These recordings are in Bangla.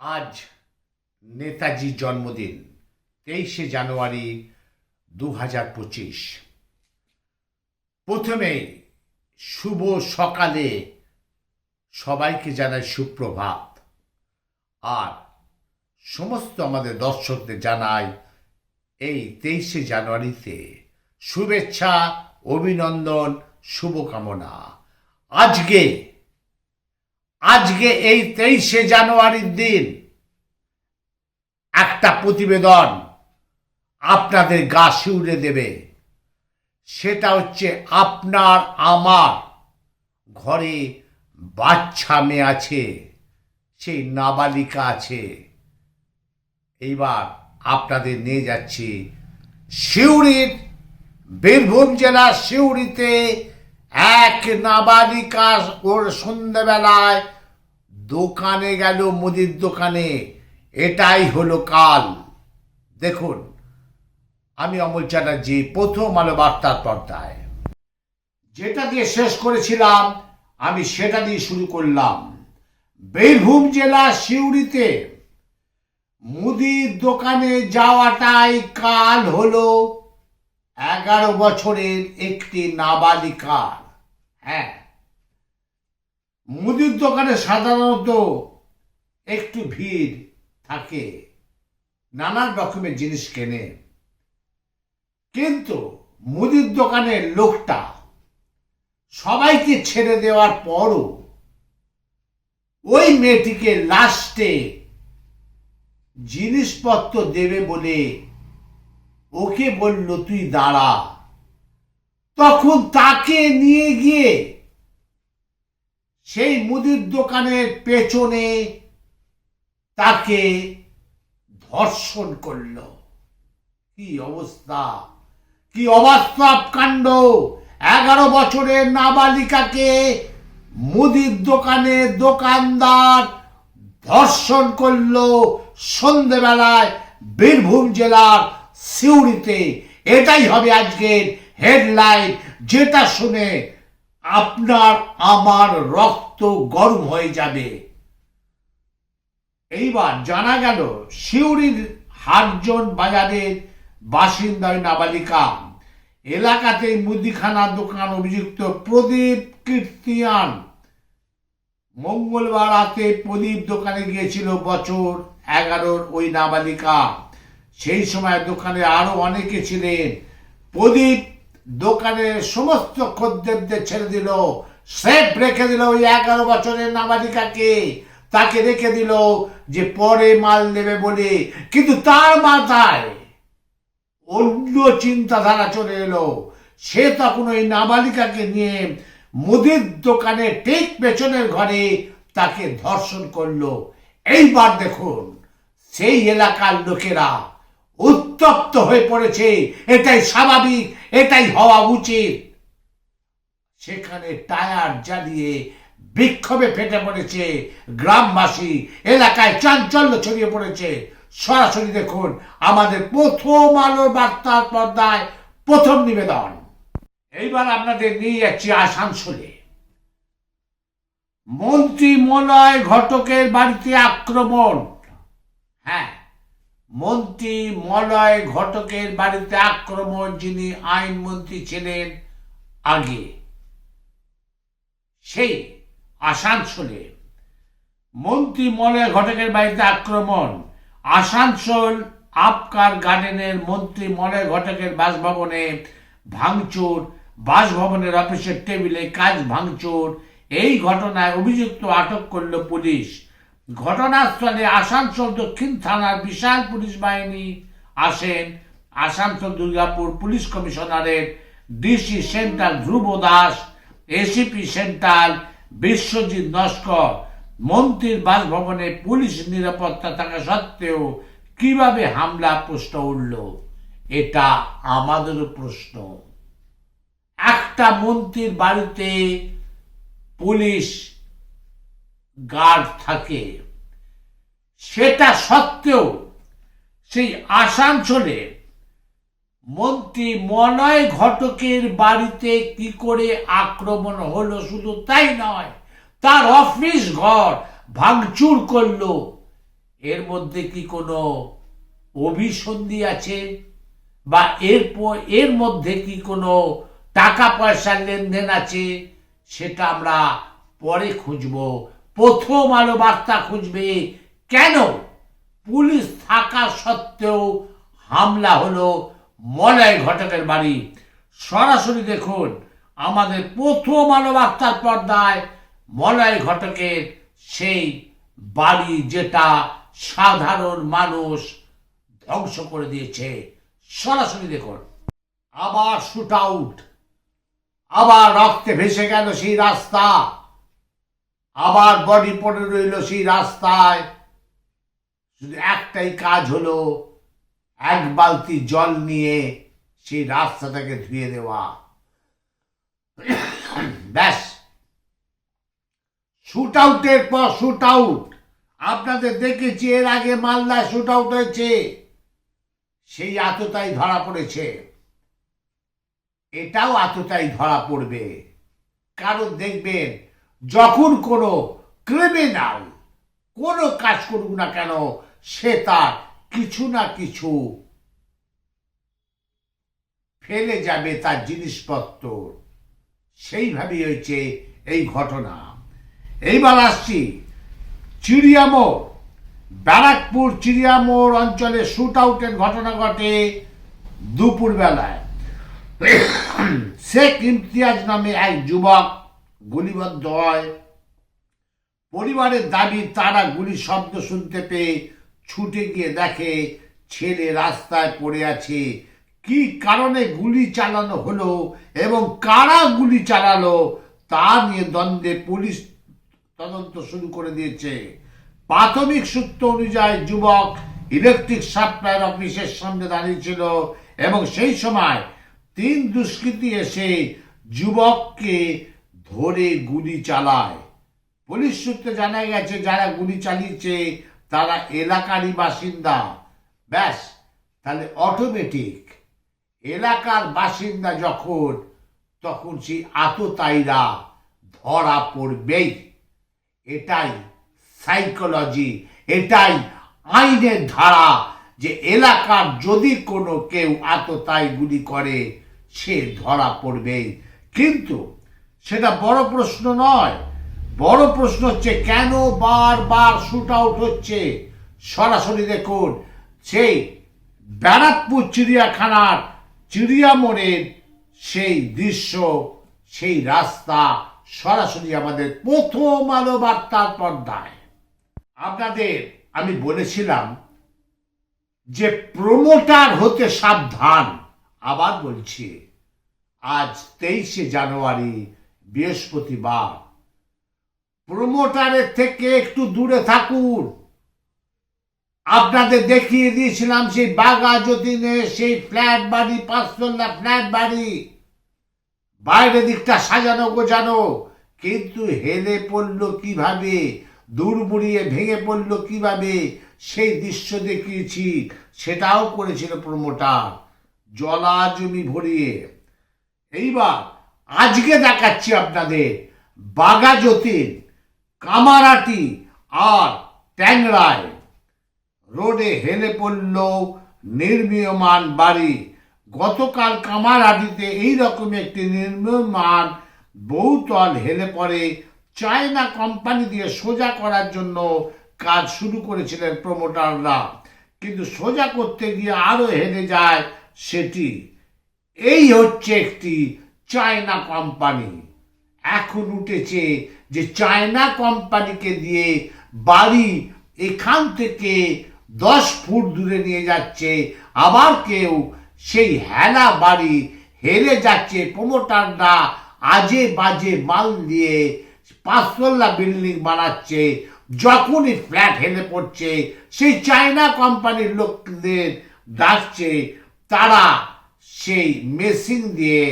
আজ নেতাজির জন্মদিন, তেইশে জানুয়ারি দু হাজার পঁচিশ। প্রথমে শুভ সকালে সবাইকে জানাই সুপ্রভাত। আর সমস্ত আমাদের দর্শকদের জানাই এই তেইশে জানুয়ারিতে শুভেচ্ছা, অভিনন্দন, শুভকামনা। আজকে আজকে এই তেইশে জানুয়ারির দিন একটা প্রতিবেদন আপনাদের গা শিউড়ে দেবে। সেটা হচ্ছে আপনার আমার ঘরে বাচ্চা মেয়ে আছে, সেই নাবালিকা আছে। এইবার আপনাদের নিয়ে যাচ্ছি সিউড়ির বীরভূম জেলার সিউড়িতে এক নাবালিকা ওর সন্ধ্যাবেলায় দোকানে গেল মুদির দোকানে। এটাই হলো কাল। দেখুন, আমি অমল চ্যাটার্জি, প্রথম আলো বার্তার পর্দায়। যেটা দিয়ে শেষ করেছিলাম, আমি সেটা দিয়ে শুরু করলাম। বীরভূম জেলা সিউড়িতে মুদির দোকানে যাওয়াটাই কাল হলো এগারো বছরের একটি নাবালিকার। হ্যাঁ মুদির দোকানে সাধারণত একটু ভিড় থাকে, নানান রকমের জিনিস কেনে। কিন্তু মুদির দোকানের লোকটা সবাইকে ছেড়ে দেওয়ার পরও ওই মেয়েটিকে লাস্টে জিনিসপত্র দেবে বলে ওকে বলল, তুই দাঁড়া। তখন তাকে নিয়ে গিয়ে সেই মুদির দোকানের পেছনে তাকে ধর্ষণ করল। কি অবস্থা? কি অবাস্তব কাণ্ড? এগারো বছরের নাবালিকাকে মুদির দোকানে দোকানদার ধর্ষণ করল সন্ধেবেলায় বীরভূম জেলার সিউড়িতে। এটাই হবে আজকের হেডলাইন। যেটা শুনে আপনার, আমার রক্ত গরম হয়ে যাবে। এইবার জানা গেল, সিউড়ির হাটজন বাজারের বাসিন্দা নাবালিকা। এলাকাতে মুদিখানা দোকান অভিযুক্ত প্রদীপ কীর্তিয়ান। মঙ্গলবার রাতে প্রদীপ দোকানে গিয়েছিল বছর এগারোর ওই নাবালিকা। সেই সময় দোকানে আরও অনেকে ছিলেন। প্রদীপ দোকানের সমস্ত খদ্দেরদের ছেড়ে দিল। সেফ রেখে দিল ওই এগারো বছরের নাবালিকাকে। তাকে রেখে দিল যে পরে মাল নেবে বলে। কিন্তু তার মাথায় অন্য চিন্তাধারা চলে এলো। সে তখন ওই নাবালিকাকে নিয়ে মুদির দোকানে ঠিক পেছনের ঘরে তাকে ধর্ষণ করল। এইবার দেখুন, সেই এলাকার লোকেরা উত্তপ্ত হয়ে পড়েছে। এটাই স্বাভাবিক। এটাই হওয়া উচিত। সেখানে টায়ার জ্বালিয়ে বিক্ষোভে ফেটে পড়েছে গ্রামবাসী। এলাকায় চাঞ্চল্য ছড়িয়ে পড়েছে। সরাসরি দেখুন, আমাদের প্রথম আলোর বার্তার পর্দায় প্রথম নিবেদন। এইবার আপনাদের নিয়ে যাচ্ছি আসানসোলে। মন্ত্রী মলয় ঘটকের বাড়িতে আক্রমণ। হ্যাঁ মন্ত্রী মলয় ঘটকের বাড়িতে আক্রমণ যিনি আইনমন্ত্রী ছিলেন আগে, সেই আসানসোলে মন্ত্রী মলয় ঘটকের বাড়িতে আক্রমণ, আসানসোল আপকার গার্ডেনের মন্ত্রী মলয় ঘটকের বাসভবনে ভাঙচুর, বাসভবনের অফিসের টেবিলে কাজ ভাঙচুর, এই ঘটনায় অভিযুক্ত আটক করল পুলিশ। ঘটনাস্থলে আসানসোল দক্ষিণ থানার বিশাল পুলিশ বাহিনী আসেন। আসানসোল দুর্গাপুর পুলিশ কমিশনারের DC central Dhruba Das, ACP central Biswajit Naskar. মন্ত্রীর বাসভবনে পুলিশ নিরাপত্তা থাকা সত্ত্বেও কীভাবে হামলা প্রশ্ন উঠল, এটা আমাদেরও প্রশ্ন। একটা মন্ত্রীর বাড়িতে পুলিশ গার্ড থাকে। সেটা সত্ত্বেও সেই আসানসোলে মন্ত্রী মনয় ঘটকের বাড়িতে কি করে আক্রমণ হলো শুধু তাই নয়, তার অফিস ঘর ভাঙচুর করল। এর মধ্যে কি কোনো অভিসন্ধি আছে? বা এর এর মধ্যে কি কোনো টাকা পয়সার লেনদেন আছে? সেটা আমরা পরে খুঁজব। প্রথম আলো বার্তা খুঁজবে। কেন? পুলিশ থাকা সত্ত্বেও হামলা হলো মলয় ঘটকের বাড়ি। সরাসরি দেখুন, আমাদের প্রথম আলো বার্তার পর্দায় মলয় ঘটকের সেই বাড়ি যেটা সাধারণ মানুষ ধ্বংস করে দিয়েছে। সরাসরি দেখুন, আবার শুট আউট আবার রক্তে ভেসে গেল সেই রাস্তা। আবার বডি পড়ে রইল সেই রাস্তায়। শুধু একটাই কাজ হলো এক বালতি জল নিয়ে সেই রাস্তাটাকে ধুয়ে দেওয়া। ব্যাস। শুট আউটের পর শুট আউট। আপনাদের দেখেছি, এর আগে মালদায় শুট আউট হয়েছে। সেই আততাই ধরা পড়েছে। এটাও আততাই ধরা পড়বে। কারণ দেখবেন যখন কোনো ক্রিমিনাল কোনো কাজ করুক না কেন, সে তার কিছু না কিছু ফেলে যাবে তার জিনিসপত্র। সেইভাবেই হয়েছে এই ঘটনা। এইবার আসছি চিড়িয়ামোড় ব্যারাকপুর চিড়িয়ামোড় অঞ্চলে শুট আউটের ঘটনা ঘটে দুপুরবেলায়। শেখ ইমতিয়াজ নামে এক যুবক গুলিবদ্ধ হয়। পরিবারের দাবি, তারা গুলির শব্দ শুনতে পেয়ে ছুটে গিয়ে দেখে, ছেলে রাস্তায় পড়ে আছে। কি কারণে গুলি চালানো হলো এবং কারা গুলি চালালো তা নিয়ে দ্বন্দ্বে পুলিশ তদন্ত শুরু করে দিয়েছে। প্রাথমিক সূত্র অনুযায়ী যুবক ইলেকট্রিক সাপ্লাইয়ের অফিসের সামনে দাঁড়িয়েছিল এবং সেই সময় তিন দুষ্কৃতী এসে যুবককে ধরে গুলি চালায়। পুলিশ সূত্রে জানা গেছে, যারা গুলি চালিয়েছে, তারা এলাকারই বাসিন্দা। ব্যাস, তাহলে অটোমেটিক এলাকার বাসিন্দা যখন, তখন সেই আততায়ীরা ধরা পড়বেই। এটাই সাইকোলজি এটাই আইনের ধারা যে এলাকার যদি কোনো কেউ আততাই গুলি করে, সে ধরা পড়বেই। কিন্তু সেটা বড় প্রশ্ন নয়। বড় প্রশ্ন হচ্ছে, কেন বারবার শুট আউট হচ্ছে? সরাসরি দেখুন, সেই ব্যারাকপুর চিড়িয়াখানার চিড়িয়ামোড়ের সেই দৃশ্য, সেই রাস্তা সরাসরি আমাদের প্রথম আলো বার্তার পর্দায়। আপনাদের, আমি বলেছিলাম যে প্রমোটার হতে সাবধান। আবার বলছি, আজ তেইশে জানুয়ারি বৃহস্পতিবার। প্রমোটারের থেকে একটু দূরে থাকুন। আপনাদের দেখিয়ে দিয়েছিলাম সেই বাগা যতীনে সেই ফ্ল্যাট বাড়ি, পাঁচতলা ফ্ল্যাট বাড়ি। বাইরের দিকটা সাজানো গোজানো কিন্তু হেলে পড়ল কীভাবে? দূর বুড়িয়ে ভেঙে পড়ল কীভাবে? সেই দৃশ্য দেখিয়েছি, সেটাও করেছিল প্রমোটার জলা জমি ভরিয়ে। এইবার আজকে দেখাচ্ছি আপনাদের বাগা যতীন কামারাটি আর ট্যাংরায়। রোডে হেলে পড়ল নির্মীয়মান বাড়ি। গতকাল কামারহাটিতে এইরকম একটি নির্মীয়মান বহুতল হেলে পড়ে। চায়না কোম্পানি দিয়ে সোজা করার জন্য কাজ শুরু করেছিলেন প্রমোটাররা। কিন্তু সোজা করতে গিয়ে আরও হেলে যায় সেটি। এই হচ্ছে একটি চায়না কোম্পানি। এখন উঠেছে যে চায়না কোম্পানিকে দিয়ে বাড়ি এখান থেকে দশ ফুট দূরে নিয়ে যাচ্ছে। আবার কেউ সেই হেলা বাড়ি হেরে যাচ্ছে। প্রমোটাররা আজে বাজে মাল দিয়ে পাঁচতলা বিল্ডিং বানাচ্ছে। যখনই ফ্ল্যাট হেলে পড়ছে, সেই চায়না কোম্পানির লোকদের ডাকছে। তারা সেই মেশিন দিয়ে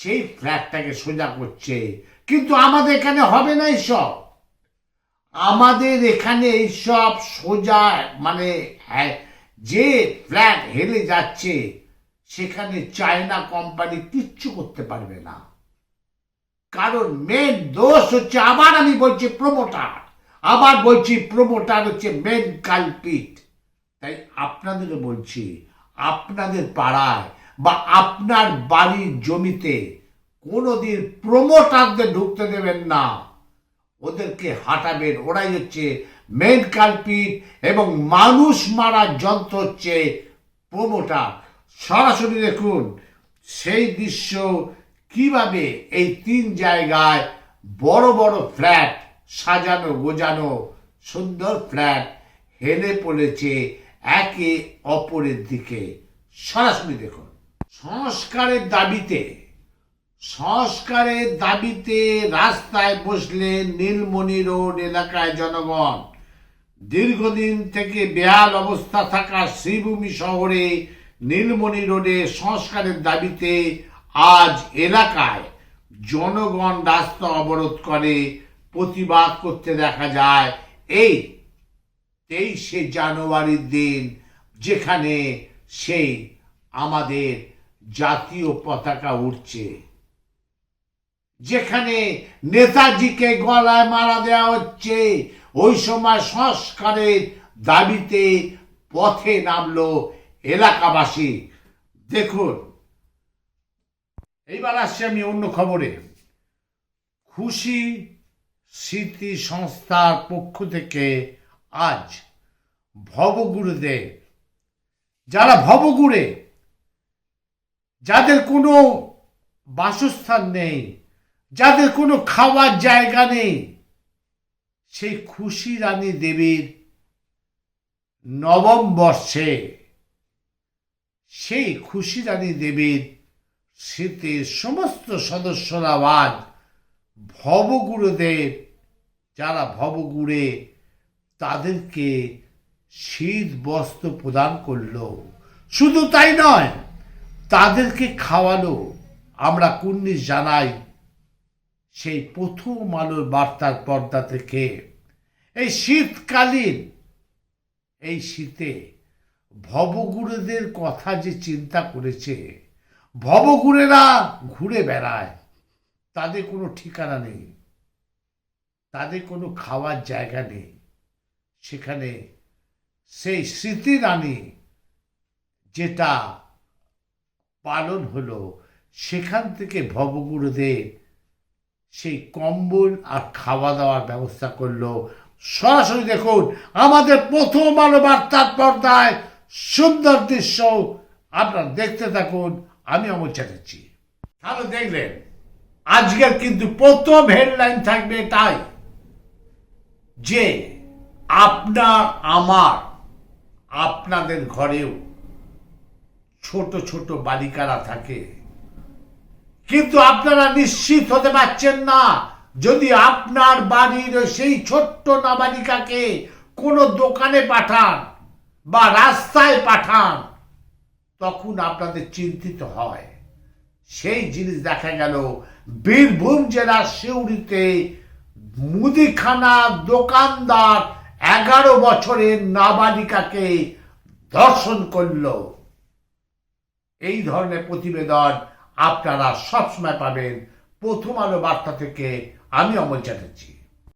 সেই ফ্ল্যাটটাকে সোজা করছে। কিন্তু আমাদের এখানে হবে না এইসব আমাদের এখানে এইসব সোজা মানে হ্যাঁ, যে ফ্ল্যাট হেলে যাচ্ছে সেখানে চায়না কোম্পানি কিচ্ছু করতে পারবে না। কারণ মেন দোষ হচ্ছে আবার আমি বলছি প্রমোটার আবার বলছি প্রমোটার হচ্ছে মেন কালপিট তাই আপনাদেরও বলছি আপনাদের পাড়ায় বা আপনার বাড়ির জমিতে কোনোদিন প্রমোটারদের ঢুকতে দেবেন না। ওদেরকে হাঁটাবেন। ওরাই হচ্ছে মেন কালপিট এবং মানুষ মারার যন্ত্র হচ্ছে প্রমোটার। সরাসরি দেখুন, সেই দৃশ্য কীভাবে এই তিন জায়গায় বড় বড় ফ্ল্যাট সাজানো, গোজানো, সুন্দর ফ্ল্যাট হেলে পড়েছে একে অপরের দিকে। সরাসরি দেখুন। সংস্কারের দাবিতে সংস্কারের দাবিতে রাস্তায় বসলেন নীলমণি রোড এলাকায় জনগণ, দীর্ঘদিন থেকে বেহাল অবস্থা থাকা শ্রীভূমি শহরে নীলমণি রোডে সংস্কারের দাবিতে আজ এলাকায় জনগণ রাস্তা অবরোধ করে, প্রতিবাদ করতে দেখা যায় এই তেইশে জানুয়ারির দিন, যেখানে সেই আমাদের জাতীয় পতাকা উঠছে যেখানে নেতাজিকে গলায় মারা দেওয়া হচ্ছে, ওই সময় সংস্কারের দাবিতে পথে নামলো এলাকাবাসী। দেখুন, এইবার আসছি আমি অন্য খবরে। খুশি স্মৃতি সংস্থার পক্ষ থেকে আজ ভবগুরুদেব যারা ভবগুড়ে যাদের কোনো বাসস্থান নেই, যাদের কোনো খাওয়ার জায়গা নেই, সেই খুশি রানী দেবীর নবম বর্ষে সেই খুশি রানী দেবীর স্মৃতির সমস্ত সদস্যরা আজ ভবগুরুদেব, যারা ভবগুড়ে তাদেরকে শীত বস্ত্র প্রদান করল। শুধু তাই নয় তাদেরকে খাওয়ালো। আমরা কুর্নিশ জানাই সেই প্রথম আলোর বার্তার পর্দা থেকে। এই শীতকালীন, এই শীতে ভবগুরুদের কথা যে চিন্তা করেছে ভবগুরেরা ঘুরে বেড়ায়, তাদের কোনো ঠিকানা নেই। তাদের কোনো খাওয়ার জায়গা নেই। সেখানে সেই স্মৃতি রানী যেটা পালন হলো, সেখান থেকে ভবগুরুদের সেই কম্বল আর খাওয়া দাওয়ার ব্যবস্থা করল। সরাসরি দেখুন, আমাদের প্রথম আলো বার্তার পর্দায় সুন্দর দৃশ্য। আপনারা দেখতে থাকুন, আমি অমর চ্যাটার্জি। তাহলে দেখলেন আজকের কিন্তু প্রথম হেডলাইন থাকবে তাই যে আপনার, আমার, আপনাদের ঘরেও ছোট ছোট বালিকারা থাকে। কিন্তু আপনারা নিশ্চিত হতে পারছেন না, যদি আপনার বাড়ির সেই ছোট্ট নাবালিকাকে কোনো দোকানে পাঠান বা রাস্তায় পাঠান, তখন আপনাদের চিন্তিত হয়। সেই জিনিস দেখা গেল, বীরভূম জেলার সিউড়িতে মুদিখানা দোকানদার এগারো বছরের নাবালিকাকে ধর্ষণ করল। এই ধরনের প্রতিবেদন আপনারা সবসময় পাবেন। প্রথম আলো বার্তা থেকে আমি অমল চ্যাটার্জি।